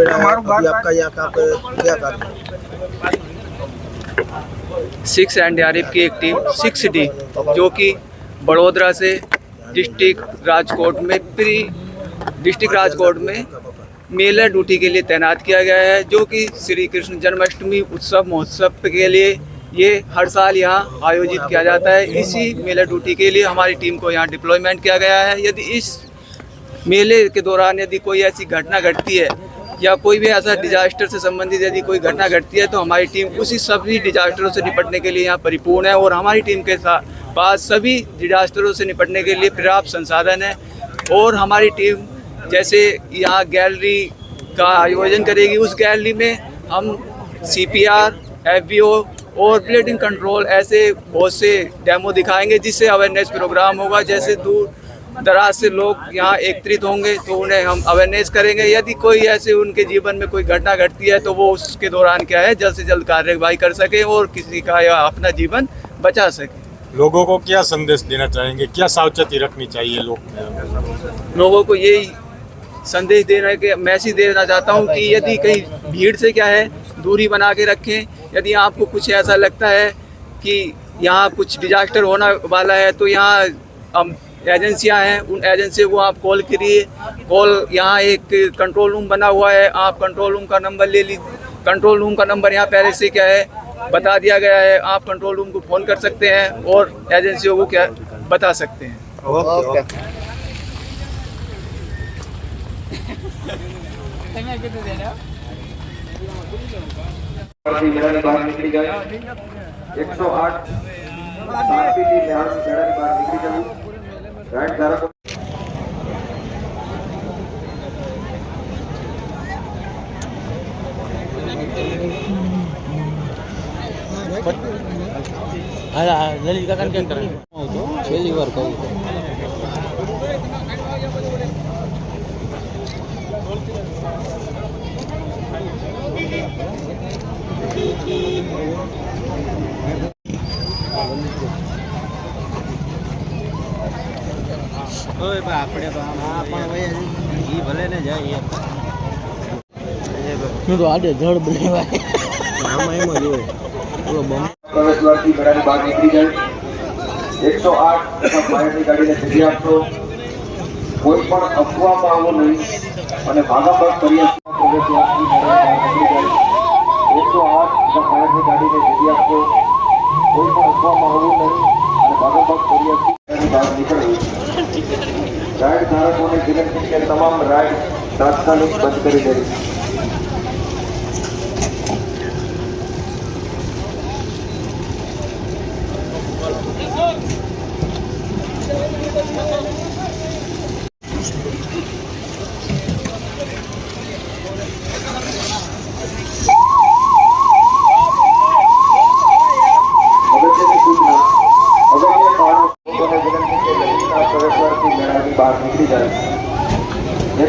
अभी आपका यहाँ का पे क्या कार्य सिक्स एन की एक टीम सिक्स डी जो कि बड़ोदरा से डिस्ट्रिक्ट राजकोट में प्री डिस्ट्रिक्ट राजकोट में मेला ड्यूटी के लिए तैनात किया गया है जो कि श्री कृष्ण जन्माष्टमी उत्सव महोत्सव के लिए ये हर साल यहाँ आयोजित किया जाता है। इसी मेला ड्यूटी के लिए हमारी टीम को यहाँ डिप्लॉयमेंट किया गया है। यदि इस मेले के दौरान यदि कोई ऐसी घटना घटती है या कोई भी ऐसा डिजास्टर से संबंधित यदि कोई घटना घटती है तो हमारी टीम उसी सभी डिजास्टरों से निपटने के लिए यहाँ परिपूर्ण है और हमारी टीम के साथ पास सभी डिजास्टरों से निपटने के लिए पर्याप्त संसाधन है और हमारी टीम जैसे यहाँ गैलरी का आयोजन करेगी, उस गैलरी में हम C P R F B O और ब्लीडिंग कंट्रोल ऐसे बहुत से डेमो दिखाएँगे जिससे अवेयरनेस प्रोग्राम होगा, जैसे दूर दराज से लोग यहाँ एकत्रित होंगे तो उन्हें हम अवेयरनेस करेंगे। यदि कोई ऐसे उनके जीवन में कोई घटना घटती है तो वो उसके दौरान क्या है जल्द से जल्द कार्यवाही कर सके और किसी का या अपना जीवन बचा सके। लोगों को क्या संदेश देना चाहेंगे? क्या सावचेती रखनी चाहिए लोग? लोगों को यही संदेश देना के मैसेज देना चाहता हूँ कि यदि कहीं भीड़ से क्या है दूरी बना के रखें। यदि आपको कुछ ऐसा लगता है कि यहाँ कुछ डिजास्टर होना वाला है तो यहाँ हम एजेंसियाँ हैं उन एजेंसी को आप कॉल करिए। कॉल यहाँ एक कंट्रोल रूम बना हुआ है आप कंट्रोल रूम का नंबर ले लीजिए। कंट्रोल रूम का नंबर यहाँ पहले से क्या है बता दिया गया है। आप कंट्रोल रूम को फ़ोन कर सकते हैं और एजेंसियों को क्या बता सकते हैं। ओके। एक सौ आठ। निकली રાઈટ ધારકો લલિત કાકા કેમ કરે છેલ્લી વાર કહું ઓય બા આપણે તો આમ પણ ભાઈ ઈ ભલે ને જાય હું તો આડે જળ બનાવાય. આમાં એમાં જો પેલો બમ પ્રવેશ દ્વારથી બહાર નીકળી જાય. એકસો આઠ તથા ગાડીને જગ્યા આપશો. કોઈ પણ અફવામાં આવો નહીં. અને ભાગાભાગ કરી પ્રવેશ દ્વારથી બહાર નીકળી જાય. એકસો આઠ તથા ફાયરની ગાડીને જગ્યા આપશો. કોઈ પણ અફવામાં ધારકોને વિનંતી કે તમામ રાઈડ તાત્કાલિક બંધ કરી દેવી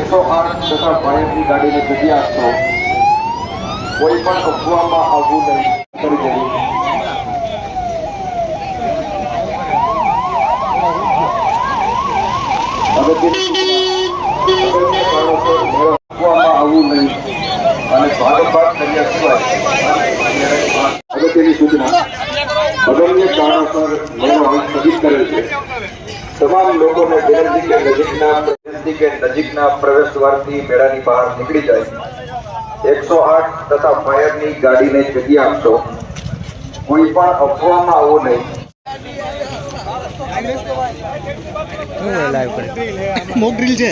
એકસો આઠ તથા ભાયરની ગાડીને જગ્યા આપશો કોઈ પણ અફવામાં આવવું નહીં. કરી દેવું અગત્યની સૂચના. છે. તમામ લોકોને વિનંતી નજીકના વિનંતી કે નજીકના પ્રવેશ દ્વારથી મેળાની બહાર નીકળી જાય. એકસો આઠ તથા ફાયરની ગાડીને જગ્યા આપશો. કોઈ પણ અફવામાં આવો નહીં. મોક ડ્રીલ છે.